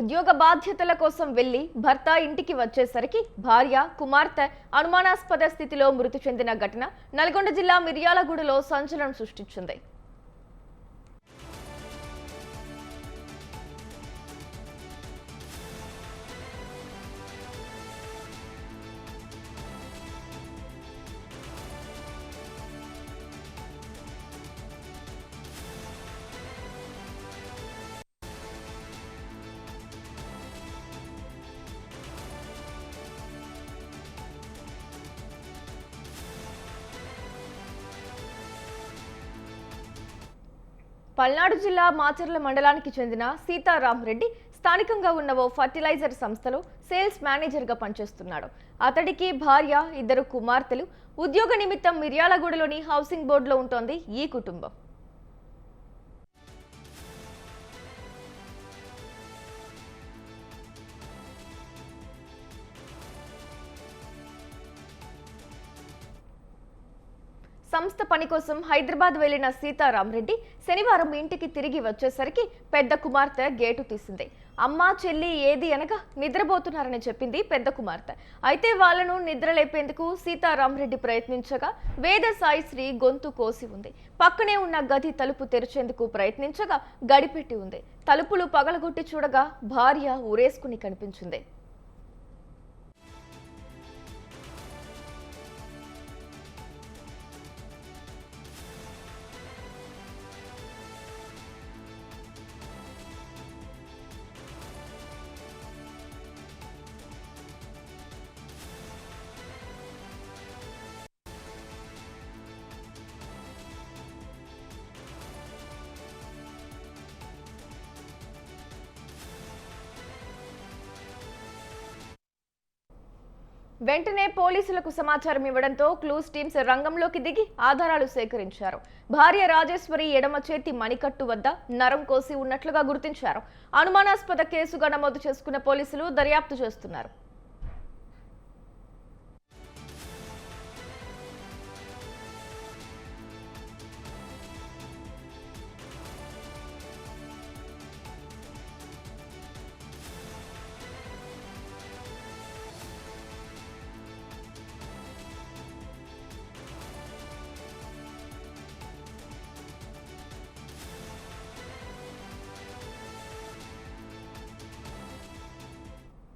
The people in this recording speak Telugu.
ఉద్యోగ బాధ్యతల కోసం వెళ్ళి భర్త ఇంటికి వచ్చేసరికి భార్య కుమార్తె అనుమానాస్పద స్థితిలో మృతి చెందిన ఘటన నల్గొండ జిల్లా మిర్యాలగూడలో సంచలనం సృష్టించింది. పల్నాడు జిల్లా మాచర్ల మండలానికి చెందిన సీతారాం రెడ్డి స్థానికంగా ఉన్న ఓ ఫర్టిలైజర్ సంస్థలో సేల్స్ మేనేజర్గా పనిచేస్తున్నాడు. అతడికి భార్య ఇద్దరు కుమార్తెలు. ఉద్యోగ నిమిత్తం మిర్యాలగూడలోని హౌసింగ్ బోర్డులో ఉంటోంది ఈ కుటుంబం. సంస్థ పని కోసం హైదరాబాద్ వెళ్ళిన సీతారాం రెడ్డి శనివారం ఇంటికి తిరిగి వచ్చేసరికి పెద్ద కుమార్తె గేటు తీసింది. అమ్మ చెల్లి ఏది అనగా నిద్రపోతున్నారని చెప్పింది పెద్ద కుమార్తె. అయితే వాళ్ళను నిద్రలేపేందుకు సీతారాం రెడ్డి ప్రయత్నించగా వేద సాయిశ్రీ గొంతు కోసి ఉంది. పక్కనే ఉన్న గది తలుపు తెరిచేందుకు ప్రయత్నించగా గడిపెట్టి ఉంది. తలుపులు పగలగొట్టి చూడగా భార్య ఉరేసుకుని కనిపించింది. వెంటనే పోలీసులకు సమాచారం ఇవ్వడంతో క్లూస్ టీమ్స్ రంగంలోకి దిగి ఆధారాలు సేకరించారు. భార్య రాజేశ్వరి ఎడమ చేతి మణికట్టు వద్ద నరం కోసి ఉన్నట్లుగా గుర్తించారు. అనుమానాస్పద కేసుగా నమోదు చేసుకున్న పోలీసులు దర్యాప్తు చేస్తున్నారు.